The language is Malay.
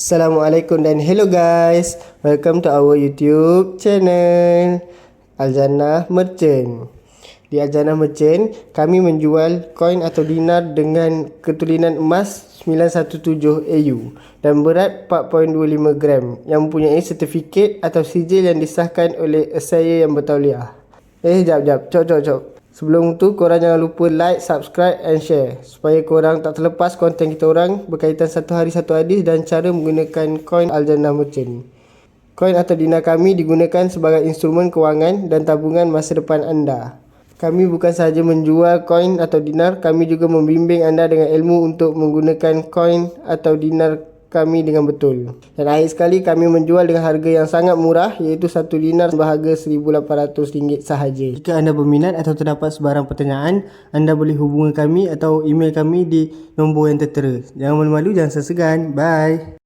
Assalamualaikum dan hello guys. Welcome to our YouTube channel Aljana Merchant. Di Aljana Merchant, kami menjual koin atau dinar dengan ketulinan emas 917 AU dan berat 4.25 gram yang mempunyai sertifikat atau sijil yang disahkan oleh saya yang bertauliah. Eh, jap, jap. Cok, cok, cok. Sebelum tu, korang jangan lupa like, subscribe and share supaya korang tak terlepas konten kita orang berkaitan satu hari satu hadis dan cara menggunakan koin Aljannah Merchant. Koin atau dinar kami digunakan sebagai instrumen kewangan dan tabungan masa depan anda. Kami bukan sahaja menjual koin atau dinar, kami juga membimbing anda dengan ilmu untuk menggunakan koin atau dinar kami dengan betul. Dan akhir sekali kami menjual dengan harga yang sangat murah iaitu satu dinar berharga RM1,800 sahaja. Jika anda berminat atau terdapat sebarang pertanyaan, anda boleh hubungi kami atau email kami di nombor yang tertera. Jangan malu-malu, jangan segan. Bye.